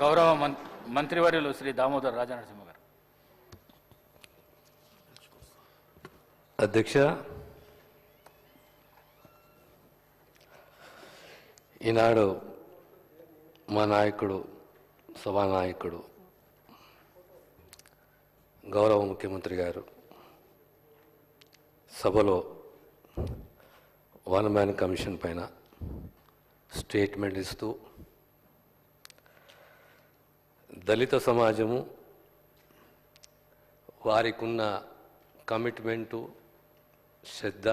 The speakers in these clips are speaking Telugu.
గౌరవ మం- మంత్రివర్యులు శ్రీ దామోదర్ రాజనరసింహ గారు. అధ్యక్ష ఈనాడు మా నాయకుడు సభానాయకుడు గౌరవ ముఖ్యమంత్రి గారు సభలో వన్ మ్యాన్ కమిషన్ పైన స్టేట్మెంట్ ఇస్తూ దళిత సమాజము వారికి ఉన్న కమిట్మెంటు శ్రద్ధ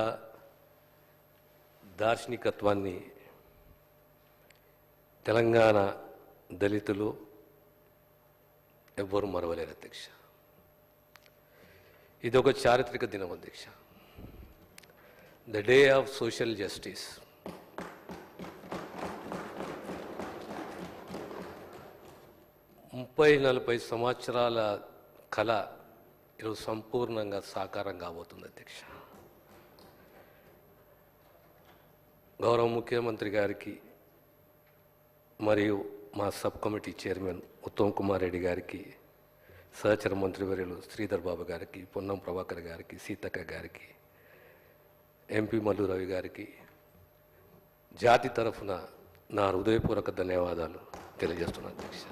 దార్శనికత్వాన్ని తెలంగాణ దళితులు ఎవ్వరూ మరవలేరు అధ్యక్ష. ఇది ఒక చారిత్రక దినం అధ్యక్ష. The day of social justice. ముప్పై నలభై సంవత్సరాల కళ ఈరోజు సంపూర్ణంగా సాకారం కాబోతుంది అధ్యక్ష. గౌరవ ముఖ్యమంత్రి గారికి మరియు మా sub committee chairman Uttam Kumar Reddy గారికి సహచర మంత్రివర్యులు శ్రీధర్ బాబు గారికి పొన్నం ప్రభాకర్ గారికి సీతక్క గారికి ఎంపీ మల్లు రవి గారికి జాతి తరఫున నా హృదయపూర్వక ధన్యవాదాలు తెలియజేస్తున్నాను అధ్యక్ష.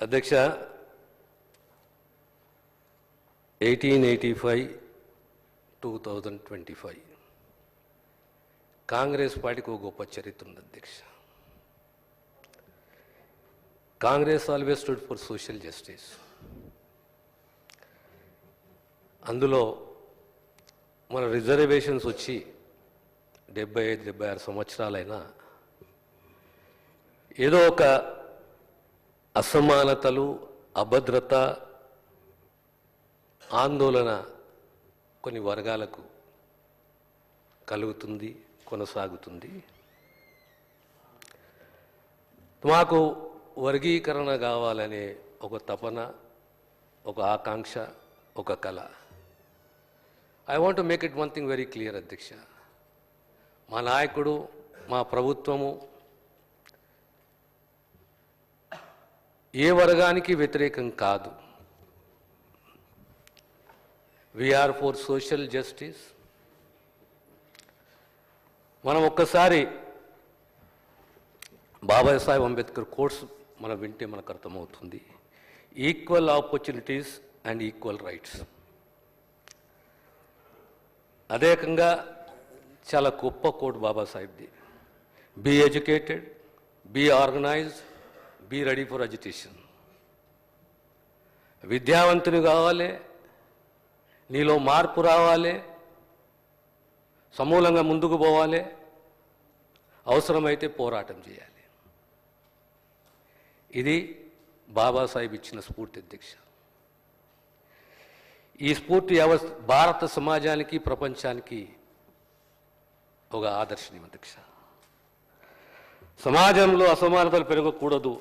అధ్యక్ష eighteen eighty five two thousand twenty five Congress పార్టీకి ఒక గొప్ప చరిత్ర ఉంది అధ్యక్ష. Congress always stood for social justice అందులో మన రిజర్వేషన్స్ వచ్చి డెబ్బై ఐదు డెబ్బై ఆరు సంవత్సరాలైనా ఏదో ఒక అసమానతలు అభద్రత ఆందోళన కొన్ని వర్గాలకు కలుగుతుంది కొనసాగుతుంది. మాకు వర్గీకరణ కావాలనే ఒక తపన ఒక ఆకాంక్ష ఒక కళ I want make it one thing very clear అధ్యక్ష. మా నాయకుడు మా ప్రభుత్వము ఏ వర్గానికి వ్యతిరేకం కాదు. వీఆర్ ఫోర్ సోషల్ జస్టిస్ మనం ఒక్కసారి బాబాసాహెబ్ అంబేద్కర్ కోర్స్ మనం వింటే మనకు అర్థమవుతుంది. Equal opportunities and equal rights అదేకంగా చాలా గొప్ప code బాబాసాహెబ్ది. Be educated be organised be ready for agitation. విద్యావంతుని కావాలి నీలో మార్పు రావాలి సమూలంగా ముందుకు పోవాలి అవసరమైతే పోరాటం చేయాలి. ఇది బాబాసాహెబ్ ఇచ్చిన స్ఫూర్తి అధ్యక్ష ఈ స్ఫూర్తి వ్యవస్థ భారత సమాజానికి ప్రపంచానికి ఒక ఆదర్శనీయం అధ్యక్ష సమాజంలో అసమానతలు పెరగకూడదు.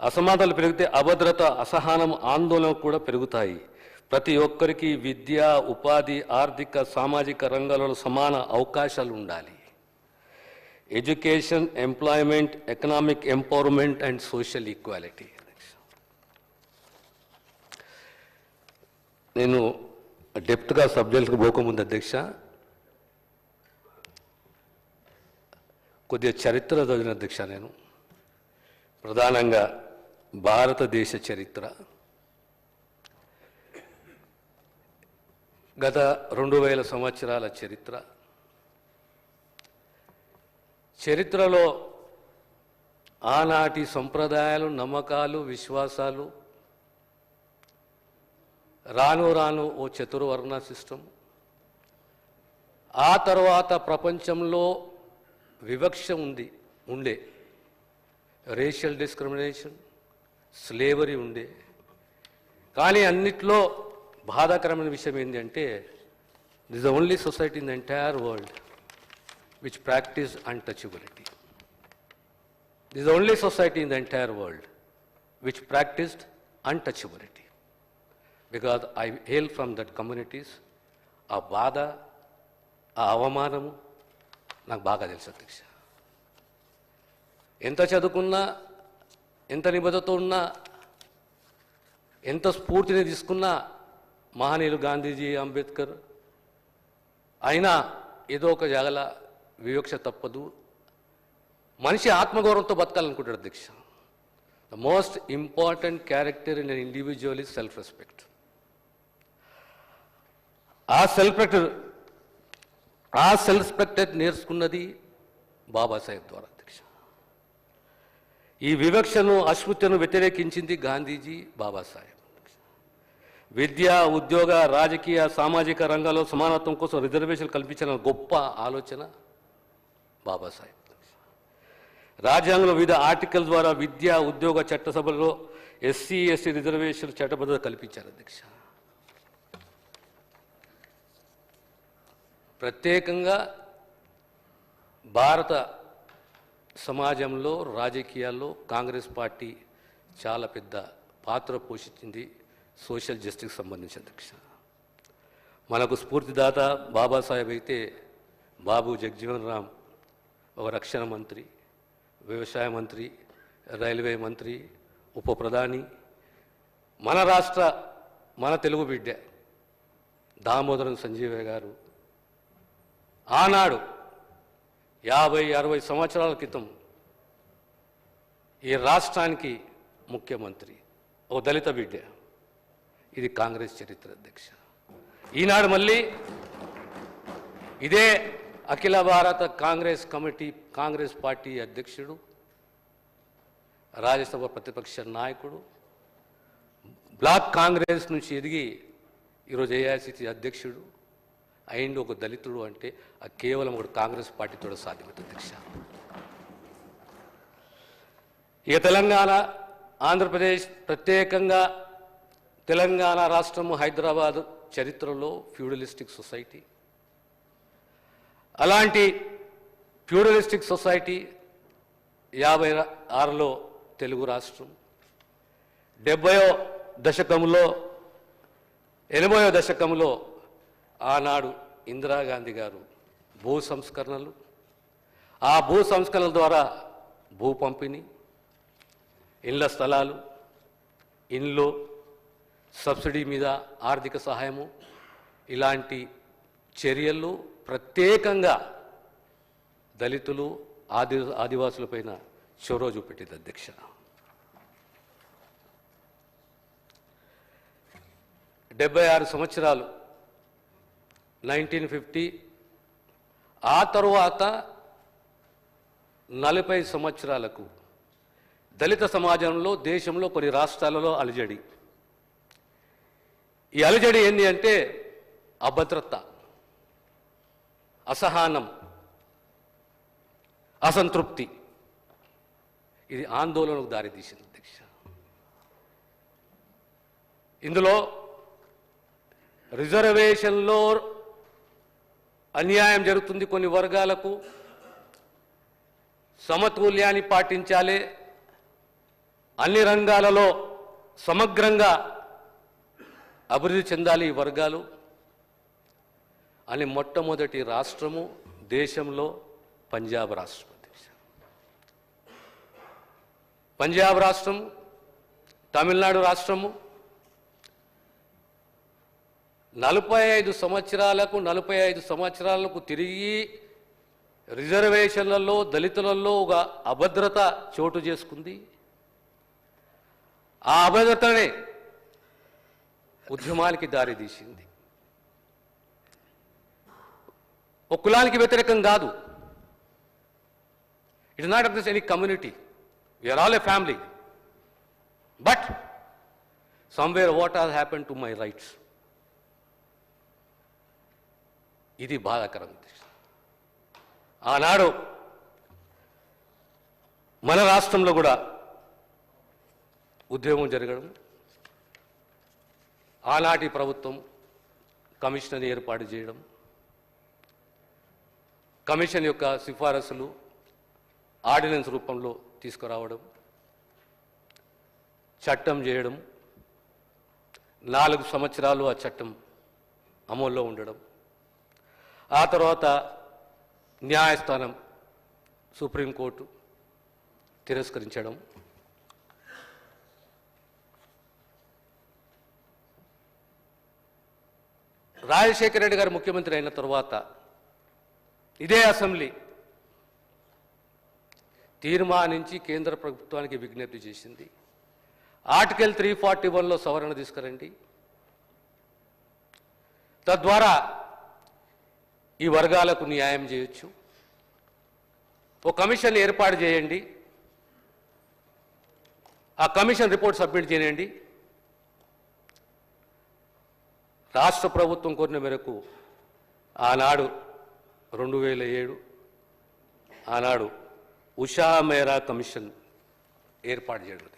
అసమానతలు పెరిగితే అభద్రత అసహనం ఆందోళన కూడా పెరుగుతాయి. ప్రతి ఒక్కరికి విద్య ఉపాధి ఆర్థిక సామాజిక రంగాలలో సమాన అవకాశాలు ఉండాలి. Education employment economic empowerment and social equality నేను డెప్త్గా సబ్జెక్ట్కి పోకముందు అధ్యక్ష కొద్దిగా చరిత్ర చదివిన అధ్యక్ష నేను. ప్రధానంగా భారతదేశ చరిత్ర. గత రెండు వేల సంవత్సరాల చరిత్ర. చరిత్రలో ఆనాటి సంప్రదాయాలు నమ్మకాలు విశ్వాసాలు రాను రాను ఓ చతుర్వర్ణ సిస్టమ్. ఆ తర్వాత ప్రపంచంలో వివక్ష ఉంది ఉండే. రేషియల్ డిస్క్రిమినేషన్ స్లేవరీ ఉండే. కానీ అన్నిట్లో బాధాకరమైన విషయం ఏంటంటే this the only society in the entire world which practice untouchability this the only society in the entire world which practised untouchability because I hail from that communities ఆ బాధ ఆ అవమానము నాకు బాగా తెలుసు అధ్యక్ష. ఎంత చదువుకున్నా ఎంత నిబద్ధత ఉన్నా ఎంత స్ఫూర్తిని తీసుకున్నా మహనీయులు గాంధీజీ అంబేద్కర్ అయినా ఏదో ఒక జాగల వివక్ష తప్పదు. మనిషి ఆత్మగౌరవంతో బతకాలనుకుంటాడు దీక్ష the most important character in an individual is self respect ఆ సెల్ఫ్ రెస్పెక్ట్ ఆ సెల్ఫ్ రెస్పెక్ట్ నేర్చుకున్నది బాబాసాహెబ్ ద్వారా. ఈ వివక్షను అస్పృత్యను వ్యతిరేకించింది గాంధీజీ బాబాసాహెబ్. విద్య ఉద్యోగ రాజకీయ సామాజిక రంగంలో సమానత్వం కోసం రిజర్వేషన్ కల్పించిన గొప్ప ఆలోచన బాబాసాహెబ్. రాజ్యాంగంలో వివిధ ఆర్టికల్ ద్వారా విద్య ఉద్యోగ చట్టసభలో ఎస్సీ ఎస్టీ రిజర్వేషన్ చట్టబద్ధత కల్పించారు అధ్యక్ష. ప్రత్యేకంగా భారత సమాజంలో రాజకీయాల్లో కాంగ్రెస్ పార్టీ చాలా పెద్ద పాత్ర పోషించింది సోషల్ జస్టిస్ సంబంధించి అధ్యక్ష. మనకు స్ఫూర్తిదాత బాబాసాహెబ్ అయితే బాబు జగజీవన్ రామ్ ఒక రక్షణ మంత్రి వ్యవసాయ మంత్రి రైల్వే మంత్రి ఉప ప్రధాని మన రాష్ట్ర మన తెలుగు బిడ్డ దామోదరం సంజీవయ్య గారు ఆనాడు యాభై అరవై సంవత్సరాల క్రితం ఈ రాష్ట్రానికి ముఖ్యమంత్రి ఓ దళిత బిడ్డ. ఇది కాంగ్రెస్ చరిత్ర అధ్యక్ష. ఈనాడు మళ్ళీ ఇదే అఖిల భారత కాంగ్రెస్ కమిటీ కాంగ్రెస్ పార్టీ అధ్యక్షుడు రాజ్యసభ ప్రతిపక్ష నాయకుడు బ్లాక్ కాంగ్రెస్ నుంచి ఎదిగి ఈరోజు ఏఐసిసి అధ్యక్షుడు అయిండు ఒక దళితుడు అంటే ఆ కేవలం ఒక కాంగ్రెస్ పార్టీతో సాధ్యమవుతుంది దీక్ష. ఇక తెలంగాణ ఆంధ్రప్రదేశ్ ప్రత్యేకంగా తెలంగాణ రాష్ట్రము హైదరాబాద్ చరిత్రలో ఫ్యూడలిస్టిక్ సొసైటీ. అలాంటి ఫ్యూడలిస్టిక్ సొసైటీ యాభై ఆరులో తెలుగు రాష్ట్రం. డెబ్బయో దశకంలో ఎనభయో దశకంలో ఆనాడు ఇందిరాగాంధీ గారు భూ సంస్కరణలు ఆ భూ సంస్కరణల ద్వారా భూ పంపిణీ ఇళ్ళ స్థలాలు ఇండ్లు సబ్సిడీ మీద ఆర్థిక సహాయము ఇలాంటి చర్యలు ప్రత్యేకంగా దళితులు ఆది ఆదివాసులపైన చొరవ చూపెట్టింది అధ్యక్ష. డెబ్బై ఆరు సంవత్సరాలు నైన్టీన్ ఫిఫ్టీ. ఆ తరువాత నలభై సంవత్సరాలకు దళిత సమాజంలో దేశంలో కొన్ని రాష్ట్రాలలో అలజడి. ఈ అలజడి ఏంటి అంటే అభద్రత అసహనం అసంతృప్తి. ఇది ఆందోళనకు దారితీసింది అధ్యక్ష. ఇందులో రిజర్వేషన్లో అన్యాయం జరుగుతుంది కొన్ని వర్గాలకు. సమతుల్యాన్ని పాటించాలి. అన్ని రంగాలలో సమగ్రంగా అభివృద్ధి చెందాలి ఈ వర్గాలు. అని మొట్టమొదటి రాష్ట్రము దేశంలో పంజాబ్ రాష్ట్రం పంజాబ్ రాష్ట్రము తమిళనాడు రాష్ట్రము నలభై ఐదు సంవత్సరాలకు నలభై ఐదు సంవత్సరాలకు తిరిగి రిజర్వేషన్లలో దళితులలో ఒక అభద్రత చోటు చేసుకుంది. ఆ అభద్రతనే ఉద్యమానికి దారితీసింది ఒక కులానికి వ్యతిరేకం కాదు. It not against any community we're all a family but somewhere what has happen to my rights ఇది బాధాకరం ఆనాడు మన రాష్ట్రంలో కూడా ఉద్యోగం జరగడం ఆనాటి ప్రభుత్వం కమిషన్ ఏర్పాటు చేయడం కమిషన్ యొక్క సిఫారసులు ఆర్డినెన్స్ రూపంలో తీసుకురావడం చట్టం చేయడం నాలుగు సంవత్సరాలు ఆ చట్టం అమల్లో ఉండడం ఆ తర్వాత న్యాయస్థానం సుప్రీంకోర్టు తిరస్కరించడం. రాజశేఖర రెడ్డి గారు ముఖ్యమంత్రి అయిన తర్వాత ఇదే అసెంబ్లీ తీర్మానించి కేంద్ర ప్రభుత్వానికి విజ్ఞప్తి చేసింది. ఆర్టికల్ త్రీ ఫార్టీ వన్లో సవరణ తీసుకురండి. తద్వారా ఈ వర్గాలకు న్యాయం చేయొచ్చు. ఒక కమిషన్ ఏర్పాటు చేయండి. ఆ కమిషన్ రిపోర్ట్ సబ్మిట్ చేయండి. రాష్ట్ర ప్రభుత్వం కోరిన మేరకు ఆనాడు రెండు వేల ఏడు ఆనాడు ఉషా మేరా కమిషన్ ఏర్పాటు చేయడం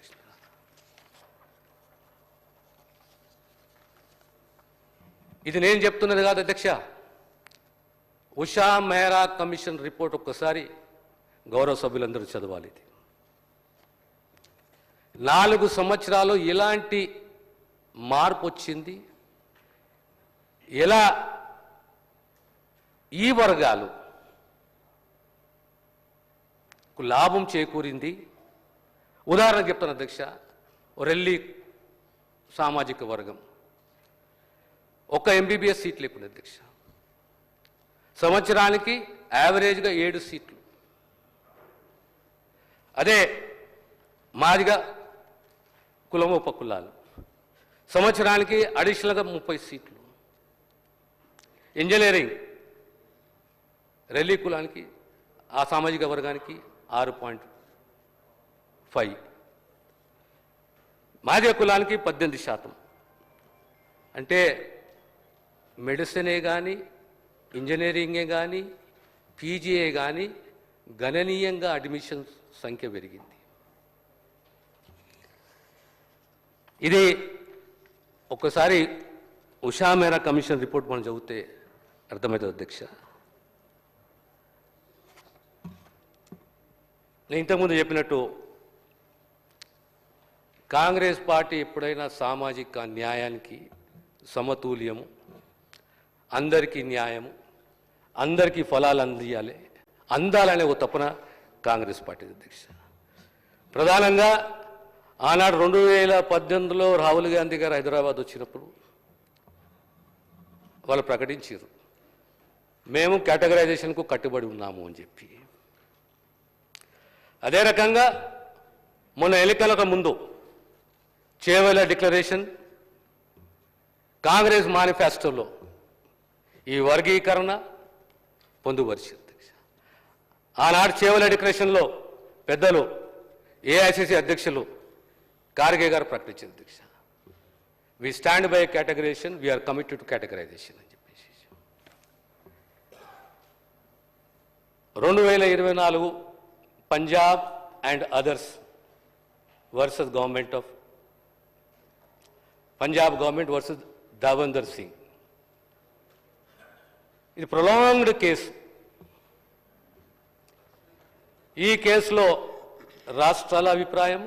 ఇది నేను చెప్తున్నది కాదు అధ్యక్ష. ఉషా మేరా కమిషన్ రిపోర్ట్ ఒక్కసారి గౌరవ సభ్యులందరూ చదవాలి ఇది. నాలుగు సంవత్సరాలు ఎలాంటి మార్పు వచ్చింది. ఎలా ఈ వర్గాలు కు లాభం చేకూరింది? ఉదాహరణ చెప్తాను అధ్యక్ష రెల్లి సామాజిక వర్గం. ఒక ఎంబీబీఎస్ సీట్ లేకుండా అధ్యక్ష. సంవత్సరానికి యావరేజ్గా ఏడు సీట్లు. అదే మాదిగా కులం ఉపకులాలు. సంవత్సరానికి అడిషనల్గా ముప్పై సీట్లు. ఇంజనీరింగ్ రెల్లీ కులానికి ఆ సామాజిక వర్గానికి ఆరు పాయింట్ ఫైవ్. మాదిగ కులానికి పద్దెనిమిది శాతం. అంటే మెడిసినే కానీ ఇంజనీరింగే కానీ పీజీఏ కానీ గణనీయంగా అడ్మిషన్ సంఖ్య పెరిగింది. ఇది ఒక్కసారి ఉషా మేరా కమిషన్ రిపోర్ట్ మనం చదివితే అర్థమవుతుంది అధ్యక్ష. నేను ఇంతకుముందు చెప్పినట్టు కాంగ్రెస్ పార్టీ ఎప్పుడైనా సామాజిక న్యాయానికి సమతుల్యము అందరికీ న్యాయము అందరికీ ఫలాలు అందియాలి. అందాలనే ఒక తపన కాంగ్రెస్ పార్టీ అధ్యక్ష. ప్రధానంగా ఆనాడు రెండు వేల పద్దెనిమిదిలో రాహుల్ గాంధీ గారు హైదరాబాద్ వచ్చినప్పుడు వాళ్ళు ప్రకటించారు. మేము కేటగరైజేషన్కు కట్టుబడి ఉన్నాము అని చెప్పి. అదే రకంగా మొన్న ఎన్నికలకు ముందు చేవల డిక్లరేషన్ కాంగ్రెస్ మేనిఫెస్టోలో ఈ వర్గీకరణ పొందుపరిచింది. ఆనాడు చేవల డిక్లరేషన్లో పెద్దలు ఏఐసిసి అధ్యక్షులు ఖార్గే గారు ప్రకటించింది అధ్యక్ష we stand by categorisation we're committed to categorisation అని చెప్పేసి. రెండు వేల ఇరవై నాలుగు Punjab and others versus government of Punjab government versus Davinder Singh. ఇది ప్రొలాంగ్డ్ కేసు. ఈ కేసులో రాష్ట్రాల అభిప్రాయం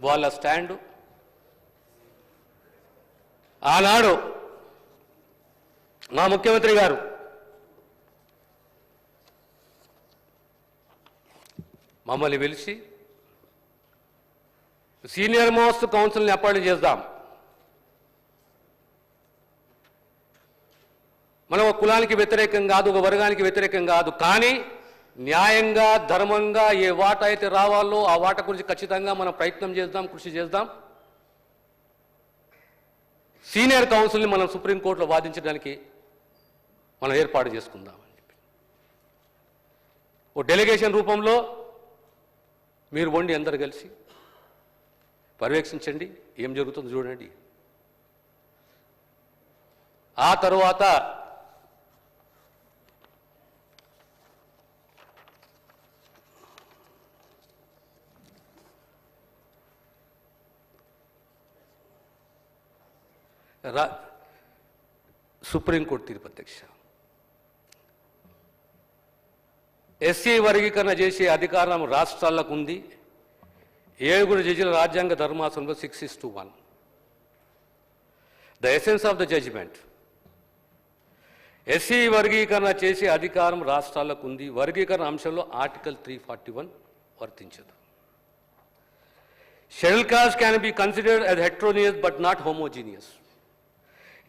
వాళ్ళ స్టాండు. ఆనాడు మా ముఖ్యమంత్రి గారు మమ్మల్ని పిలిచి సీనియర్ మోస్ట్ కౌన్సిల్ని అపాయింట్ చేద్దాం. మనం ఒక కులానికి వ్యతిరేకం కాదు ఒక వర్గానికి వ్యతిరేకం కాదు. కానీ న్యాయంగా ధర్మంగా ఏ వాట అయితే రావాలో ఆ వాట గురించి ఖచ్చితంగా మనం ప్రయత్నం చేద్దాం కృషి చేద్దాం. సీనియర్ కౌన్సిల్ని మనం సుప్రీంకోర్టులో వాదించడానికి మనం ఏర్పాటు చేసుకుందాం అని చెప్పి. ఓ డెలిగేషన్ రూపంలో మీరు వండి అందరు కలిసి పర్యవేక్షించండి. ఏం జరుగుతుందో చూడండి. ఆ తరువాత రా సుప్రీంకోర్టు తీర్పు అధ్యక్ష. ఎస్సీ వర్గీకరణ చేసే అధికారం రాష్ట్రాలకు ఉంది. ఏడుగురు జడ్జిల రాజ్యాంగ ధర్మాసనంలో six is to one. The essence of the judgement. SC వర్గీకరణ చేసే అధికారం రాష్ట్రాలకు ఉంది. వర్గీకరణ అంశంలో ఆర్టికల్ త్రీ ఫార్టీ వన్ వర్తించదు. Scheduled can can be considered as heterogeneous but not.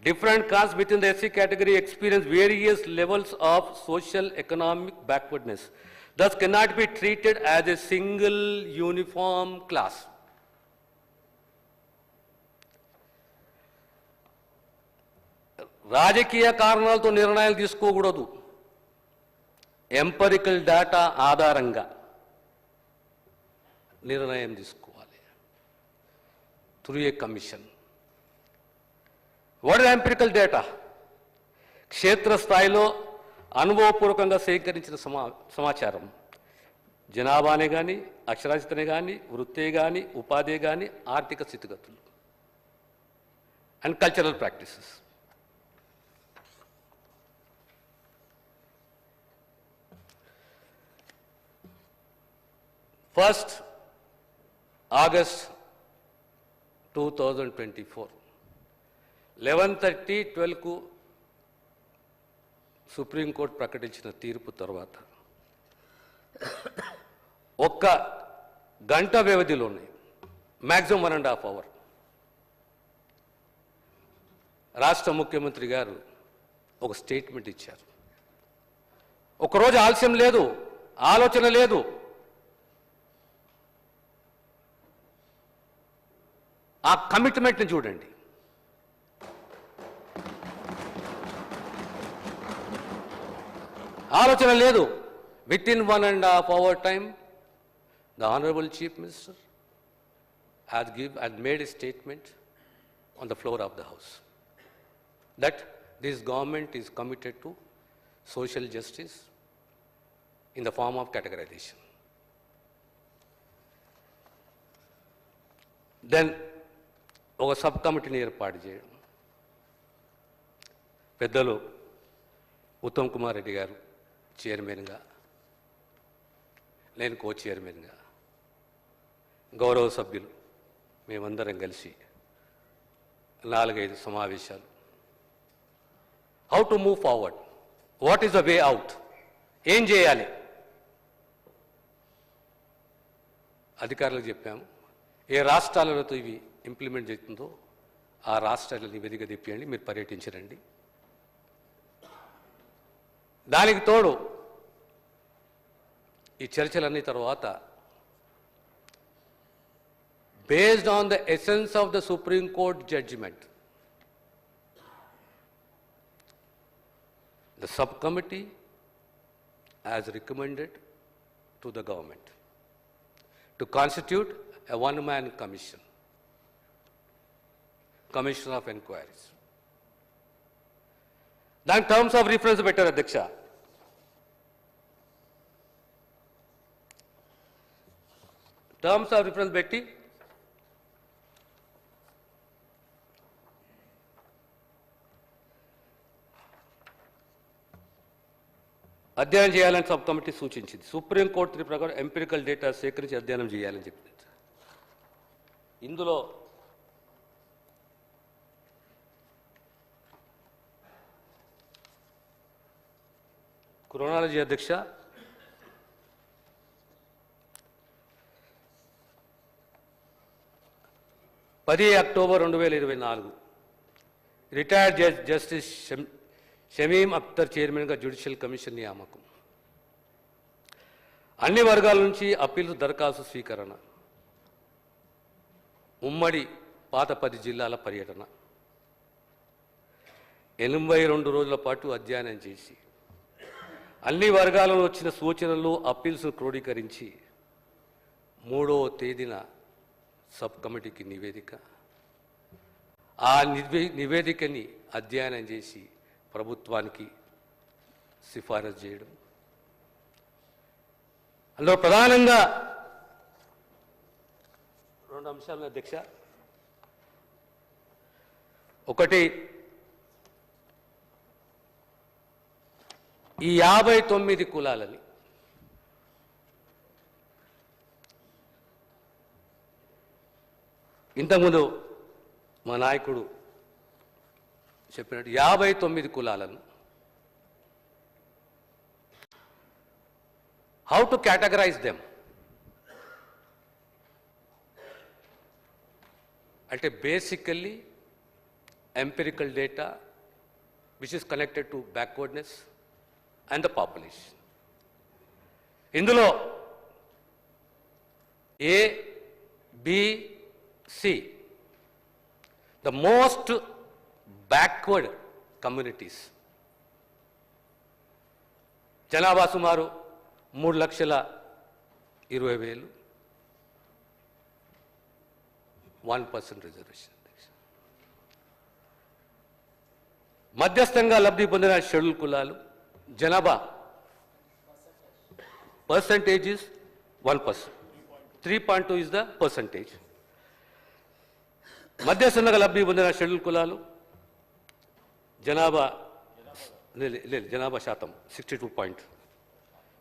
Different castes within the SC category experience various levels of social economic backwardness, thus cannot be treated as a single uniform class. రాజకీయ కారణాలతో నిర్ణయాలు తీసుకోకూడదు ఎంపరికల్ డేటా ఆధారంగా నిర్ణయం తీసుకోవాలి through a commission what is empirical data క్షేత్రస్థాయిలో అనుభవపూర్వకంగా సేకరించిన సమా సమాచారం. జనాభానే కానీ అక్షరాస్యతనే కానీ వృత్తే కానీ ఉపాధి కానీ ఆర్థిక స్థితిగతులు. And cultural practices first August two thousand twenty four eleven thirty ట్వెల్వ్కు supreme court ప్రకటించిన తీర్పు తర్వాత ఒక్క గంట వ్యవధిలోనే maximum one and half hour రాష్ట్ర ముఖ్యమంత్రి గారు ఒక స్టేట్మెంట్ ఇచ్చారు. ఒకరోజు ఆలస్యం లేదు ఆలోచన లేదు. ఆ కమిట్మెంట్ని చూడండి. ఆలోచన లేదు within one and half hour time the honourable chief minister has give has made a statement on the floor of the house that this government is committed to social justice in the form of categorisation then ఒక సబ్ కమిటీని ఏర్పాటు చేయడం పెద్దలు ఉత్తమ్ కుమార్ రెడ్డి గారు చైర్మన్గా నేను కో చైర్మన్గా గౌరవ సభ్యులు మేమందరం కలిసి నాలుగైదు సమావేశాలు. How to move forward what is the way out ఏం చేయాలి? అధికారులకు చెప్పాము ఏ రాష్ట్రాలతో ఇవి ఇంప్లిమెంట్ చేస్తుందో ఆ రాష్ట్రాల నివేదిక తెప్పియండి మీరు పర్యటించరండి. దానికి తోడు ఈ చర్చలన్నీ తర్వాత based on the essence of the supreme court judgement the sub committee as recommended to the government to constitute a one man commission commission of enquiries దాని టర్మ్స్ ఆఫ్ రిఫరెన్స్ పెట్టారు అధ్యక్ష. టర్మ్స్ ఆఫ్ రిఫరెన్స్ పెట్టి అధ్యయనం చేయాలని సబ్ కమిటీ సూచించింది. సుప్రీంకోర్టు ప్రకారం ఎంపిరికల్ డేటా సేకరించి అధ్యయనం చేయాలని చెప్పింది. ఇందులో క్రోనాలజీ అధ్యక్ష. పది అక్టోబర్ రెండు వేల ఇరవై నాలుగు. Retired judge justice Sham- Shameem Akhtar చైర్మన్గా జ్యుడిషియల్ కమిషన్ నియామకం. అన్ని వర్గాల నుంచి అప్పీల్ దరఖాస్తు స్వీకరణ. ఉమ్మడి పాత పది జిల్లాల పర్యటన. ఎనభై రెండు రోజుల పాటు అధ్యయనం చేసి. అన్ని వర్గాలలో వచ్చిన సూచనలు అప్పీల్స్ క్రోడీకరించి మూడవ తేదీన సబ్ కమిటీకి నివేదిక. ఆ నివే నివేదికని అధ్యయనం చేసి ప్రభుత్వానికి సిఫారసు చేయడం. అందులో ప్రధానంగా రెండు అంశాలు అధ్యక్ష. ఒకటి ఈ యాభై తొమ్మిది కులాలని. ఇంతకుముందు మా నాయకుడు చెప్పినట్టు యాభై తొమ్మిది కులాలను. హౌ టు కేటగరైజ్ దెమ్ అంటే basically empirical data which is connected to backwardness and the population ఇందులో A BC the most backward communities జనాభా సుమారు మూడు లక్షల ఇరవై వేలు. వన్ పర్సెంట్ రిజర్వేషన్ మధ్యస్థంగా లబ్ధి పొందిన షెడ్యూల్ కులాలు. జనాభా percentage is one percent three point two is the percentage. మధ్యస్థంగా లబ్ధి పొందిన షెడ్యూల్ కులాలు జనాభా లేదు లేదు జనాభా శాతం sixty two point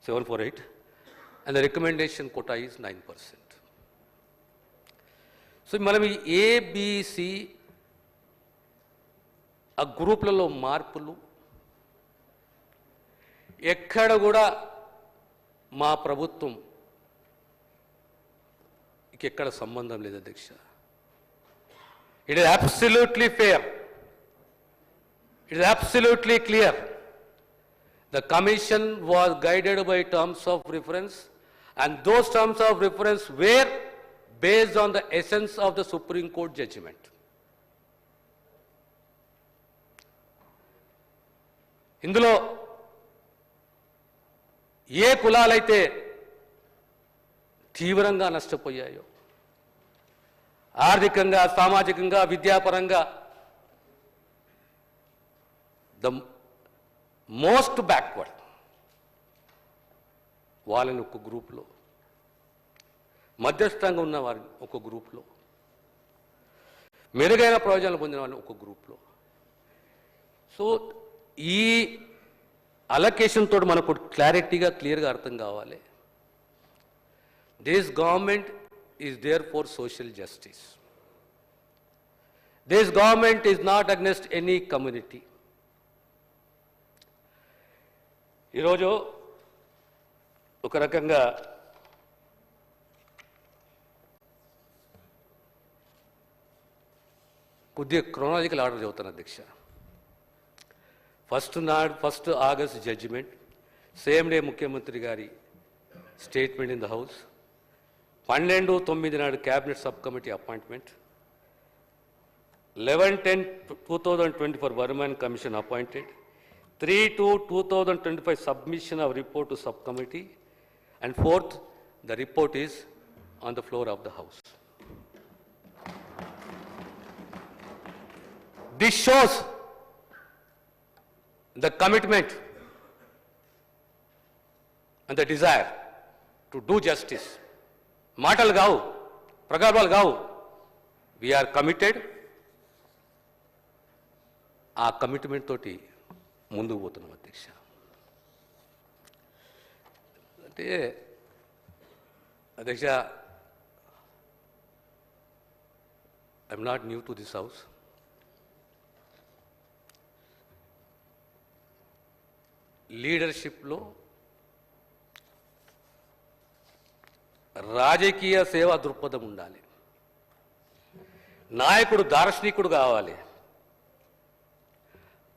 seven four eight. And the recommendation quota is nine percent so మనం ఈ ఏబిసి ఆ గ్రూప్లలో మార్పులు ఎక్కడ కూడా మా ప్రభుత్వం ఇంకెక్కడ సంబంధం లేదు అధ్యక్ష. It is absolutely fair it is absolutely clear the commission was guided by terms of reference and those terms of reference were based on the essence of the Supreme Court judgement ఇందులో ఏ కులాలైతే తీవ్రంగా నష్టపోయాయో ఆర్థికంగా సామాజికంగా విద్యాపరంగా ద మోస్ట్ బ్యాక్వర్డ్ వాళ్ళని ఒక గ్రూప్లో మధ్యస్థంగా ఉన్న వారిని ఒక గ్రూప్లో మెరుగైన ప్రయోజనాలు పొందిన వారిని ఒక గ్రూప్లో. సో ఈ అలొకేషన్ తోటి మనకు క్లారిటీగా క్లియర్గా అర్థం కావాలి. This government is there for social justice this government is not against any community ఈరోజు ఒక రకంగా కొద్దిగా క్రోనాలజికల్ ఆర్డర్ చదువుతాను అధ్యక్ష. ఫస్ట్ నాడు first August judgement same day ముఖ్యమంత్రి గారి స్టేట్మెంట్ ఇన్ ద హౌస్ పన్నెండు తొమ్మిది నాడు cabinet sub committee appointment eleven ten two thousand twenty four one man commission appointed three two two thousand twenty five submission of report to sub committee and fourth the report is on the floor of the house this shows the commitment and the desire to do justice. మాటలు కావు ప్రగల్భాలు కావు. వీఆర్ కమిటెడ్ ఆ కమిట్మెంట్ తోటి ముందుకు పోతున్నాం అధ్యక్ష. అంటే అధ్యక్ష I'm not new to this house లీడర్షిప్లో రాజకీయ సేవా దృక్పథం ఉండాలి. నాయకుడు దార్శనికుడు కావాలి.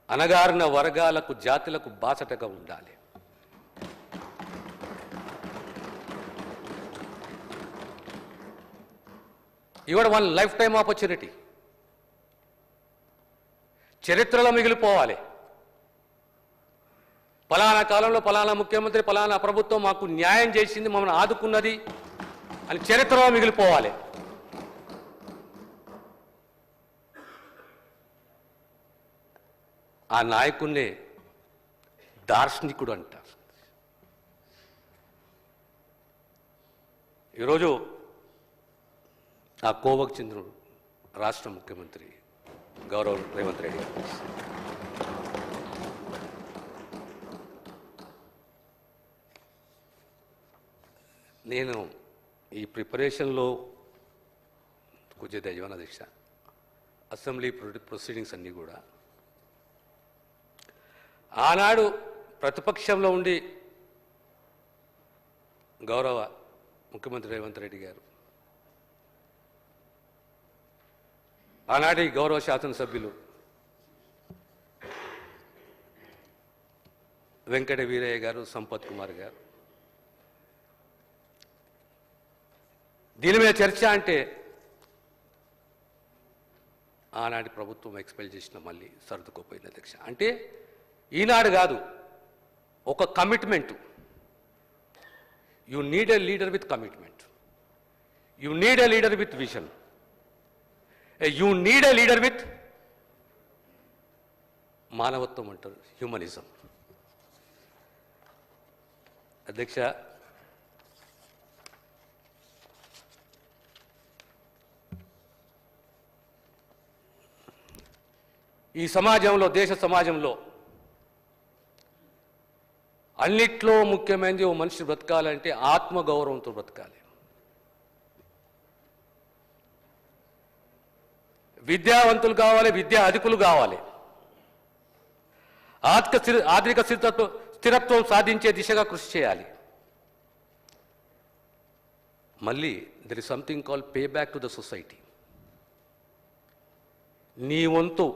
అనగారిన వర్గాలకు జాతులకు బాసటగా ఉండాలి. ఇవాడ వన్ లైఫ్ టైం ఆపర్చునిటీ. చరిత్రలో మిగిలిపోవాలి. ఫలానా కాలంలో ఫలానా ముఖ్యమంత్రి ఫలానా ప్రభుత్వం మాకు న్యాయం చేసింది మమ్మల్ని ఆదుకున్నది అని చరిత్రలో మిగిలిపోవాలి. ఆ నాయకుణ్ణే దార్శనికుడు అంటారు. ఈరోజు ఆ కోవకు చెందిన రాష్ట్ర ముఖ్యమంత్రి గౌరవ రేవంత్ రెడ్డి గారు. నేను ఈ ప్రిపరేషన్లో కొంచెం దైవాన దీక్ష అసెంబ్లీ ప్రొసీడింగ్స్ అన్నీ కూడా. ఆనాడు ప్రతిపక్షంలో ఉండి గౌరవ ముఖ్యమంత్రి రేవంత్ రెడ్డి గారు ఆనాటి గౌరవ శాసనసభ్యులు వెంకట వీరయ్య గారు సంపత్ కుమార్ గారు దీని మీద చర్చ అంటే ఆనాటి ప్రభుత్వం ఎక్స్పెల్ చేసిన మళ్ళీ సర్దుకోపోయింది అధ్యక్ష. అంటే ఈనాడు కాదు ఒక commitment. You need a leader with commitment you need a leader with vision you need a leader with మానవత్వం అంటారు హ్యూమనిజం అధ్యక్ష ఈ సమాజంలో దేశ సమాజంలో అన్నిట్లో ముఖ్యమైనది ఓ మనిషి బ్రతకాలంటే ఆత్మగౌరవంతో బ్రతకాలి. విద్యావంతులు కావాలి విద్యా అధికులు కావాలి. ఆర్థిక స్థిర ఆర్థిక స్థిరత్వం స్థిరత్వం సాధించే దిశగా కృషి చేయాలి. మళ్ళీ there is something call pay back to the society నీ వంతు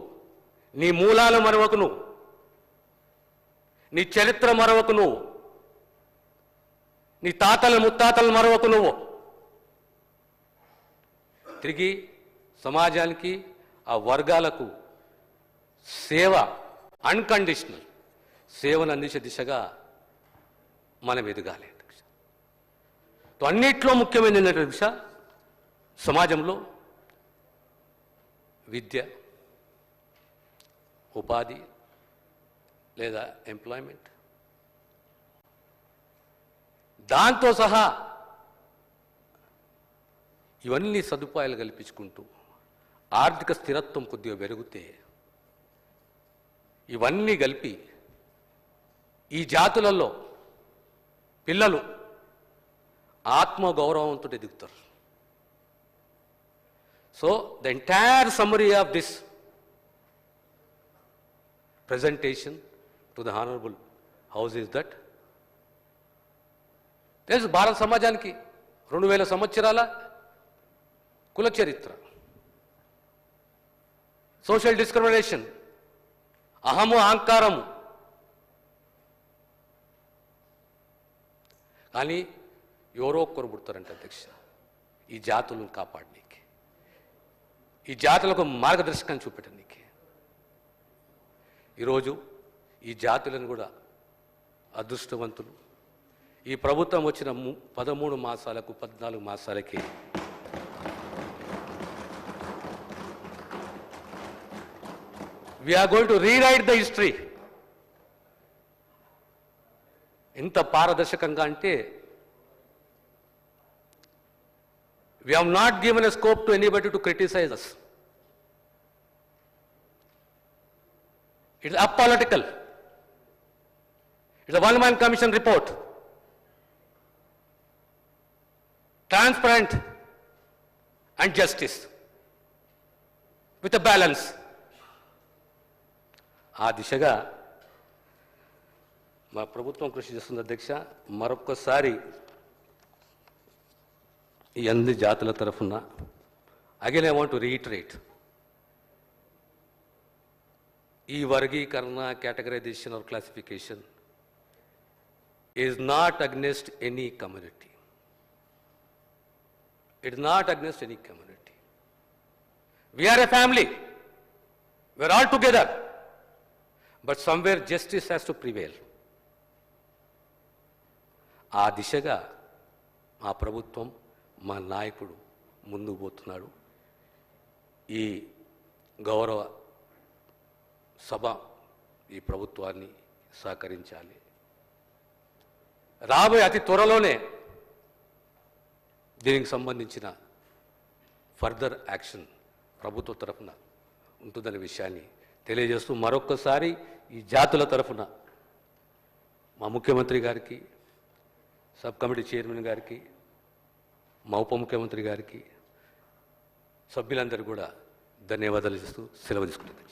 నీ మూలాలు మరొక నువ్వు. నీ చరిత్ర మరొక నువ్వు. నీ తాతల ముత్తాతలు మరొక నువ్వు. తిరిగి సమాజానికి ఆ వర్గాలకు సేవ అన్కండిషనల్ సేవను అందించే దిశగా మనం ఎదగాలి అన్నిట్లో ముఖ్యమైన దిశ సమాజంలో విద్య ఉపాధి లేదా ఎంప్లాయ్మెంట్ దాంతో సహా ఇవన్నీ సదుపాయాలు కల్పించుకుంటూ ఆర్థిక స్థిరత్వం కొద్దిగా పెరిగితే ఇవన్నీ కలిపి ఈ జాతులలో పిల్లలు ఆత్మగౌరవంతో ఎదుగుతారు. So the entire summary of this presentation to the honorable house is that. తెలుసు భారత సమాజానికి రెండు వేల సంవత్సరాల కుల చరిత్ర. సోషల్ డిస్క్రిమినేషన్ అహము అహంకారము. కానీ ఎవరో ఒక్కరు పుడతారంట అధ్యక్ష ఈ జాతులను కాపాడనీకి. ఈ జాతులకు మార్గదర్శకం చూపెట్టడానికి ఈరోజు ఈ జాతులను కూడా అదృష్టవంతులు. ఈ ప్రభుత్వం వచ్చిన పదమూడు మాసాలకు పద్నాలుగు మాసాలకి we're going to rewrite the history ఎంత పారదర్శకంగా అంటే we have not given a scope to anybody to criticise us It is apolitical. It's a one-man commission report. Transparent and justice. With a balance. ఆ దిశగా మా ప్రభుత్వం కృషి చేస్తుంది అధ్యక్ష మరొక్కసారి ఈ అన్ని జాతుల తరఫున again I want to reiterate ఈ వర్గీకరణ categorisation or classification is not against any community it not against any community we're a family we're all together but somewhere justice has to prevail ఆ దిశగా మా ప్రభుత్వం మా నాయకుడు ముందుకు పోతున్నాడు. ఈ గౌరవ సభ ఈ ప్రభుత్వాన్ని సహకరించాలి. రాబోయే అతి త్వరలోనే దీనికి సంబంధించిన ఫర్దర్ యాక్షన్ ప్రభుత్వ తరఫున ఉంటుందనే విషయాన్ని తెలియజేస్తూ మరొక్కసారి ఈ జాతుల తరఫున మా ముఖ్యమంత్రి గారికి సబ్ కమిటీ చైర్మన్ గారికి మా ఉప ముఖ్యమంత్రి గారికి సభ్యులందరూ కూడా ధన్యవాదాలు చేస్తూ సెలవు తీసుకుంటుంది